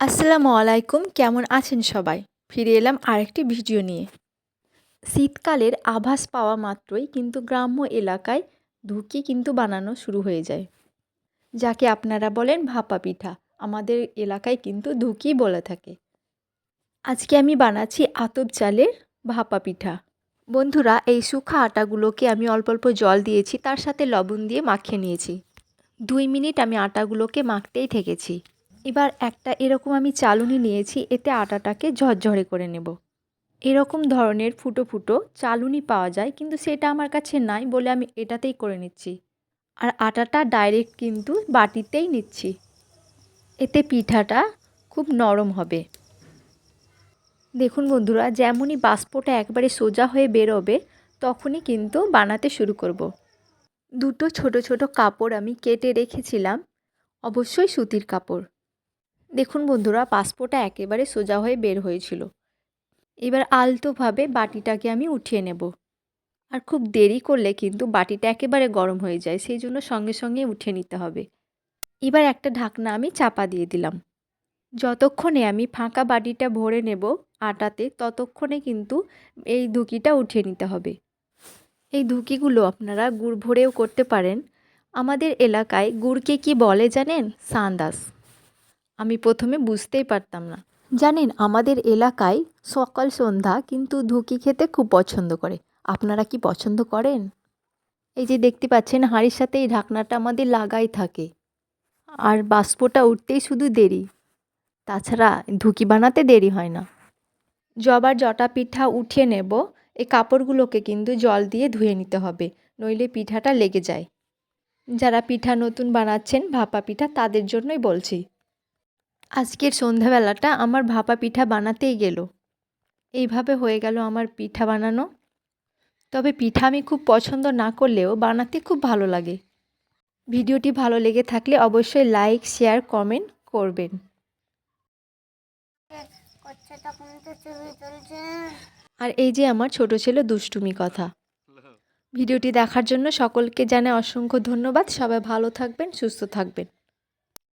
আসসালামু আলাইকুম, কেমন আছেন সবাই? ফিরে এলাম আরেকটি ভিডিও নিয়ে। শীতকালের আভাস পাওয়া মাত্রই কিন্তু গ্রাম্য এলাকায় ধুকি কিন্তু বানানো শুরু হয়ে যায়। যাকে আপনারা বলেন ভাপা পিঠা, আমাদের এলাকায় কিন্তু ধুকি বলে থাকে। আজকে আমি বানাচ্ছি আতপ চালের ভাপা পিঠা। বন্ধুরা, এই শুখা আটাগুলোকে আমি অল্প অল্প জল দিয়েছি, তার সাথে লবণ দিয়ে মাখিয়ে নিয়েছি। দুই মিনিট আমি আটাগুলোকে মাখতেই থেকেছি। এবার একটা এরকম আমি চালুনি নিয়েছি, এতে আটাটাকে ঝরঝরে করে নেব। এরকম ধরনের ফুটো ফুটো চালুনি পাওয়া যায়, কিন্তু সেটা আমার কাছে নাই বলে আমি এটাতেই করে নিচ্ছি। আর আটাটা ডাইরেক্ট কিন্তু বাটিতেই নিচ্ছি। এতে পিঠাটা খুব নরম হবে। দেখুন বন্ধুরা, যেমনই বাষ্পটা একবারে সোজা হয়ে বেরোবে, তখনই কিন্তু বানাতে শুরু করব। দুটো ছোট ছোট কাপড় আমি কেটে রেখেছিলাম, অবশ্যই সুতির কাপড়। দেখুন বন্ধুরা, পাসপোর্টটা একেবারে সোজা হয়ে বের হয়েছিল। এবার আলতোভাবে বাটিটাকে আমি উঠিয়ে নেব। আর খুব দেরি করলে কিন্তু বাটিটা একেবারে গরম হয়ে যায়, সেই জন্য সঙ্গে সঙ্গে উঠিয়ে নিতে হবে। এবার একটা ঢাকনা আমি চাপা দিয়ে দিলাম। যতক্ষণে আমি ফাঁকা বাটিটা ভরে নেব আটাতে, ততক্ষণে কিন্তু এই ধুকিটা উঠিয়ে নিতে হবে। এই ধুকিগুলো আপনারা গুড় ভরেও করতে পারেন। আমাদের এলাকায় গুড়কে কি বলে জানেন? সান্দাস। আমি প্রথমে বুঝতেই পারতাম না। জানেন আমাদের এলাকায় সকাল সন্ধ্যা কিন্তু ধুকি খেতে খুব পছন্দ করে। আপনারা কি পছন্দ করেন? এই যে দেখতে পাচ্ছেন হাঁড়ির সাথে এই ঢাকনাটা আমাদের লাগাই থাকে। আর বাষ্পটা উঠতেই শুধু দেরি। তাছাড়া ধুকি বানাতে দেরি হয় না। জবার জটা পিঠা উঠিয়ে নেব এই কাপড়গুলোকে কিন্তু জল দিয়ে ধুয়ে নিতে হবে নইলে পিঠাটা লেগে যায়। যারা পিঠা নতুন বানাচ্ছেন ভাপা পিঠা তাদের জন্যই বলছি। আজকের সন্ধ্যাবেলাটা আমার ভাপা পিঠা বানাতেই গেল। এইভাবে হয়ে গেল আমার পিঠা বানানো। তবে পিঠা আমি খুব পছন্দ না করলেও বানাতে খুব ভালো লাগে। ভিডিওটি ভালো লেগে থাকলে অবশ্যই লাইক, শেয়ার, কমেন্ট করবেন। আর এই যে আমার ছোট ছেলে দুষ্টুমি কথা। ভিডিওটি দেখার জন্য সকলকে জানাই অসংখ্য ধন্যবাদ। সবাই ভালো থাকবেন, সুস্থ থাকবেন।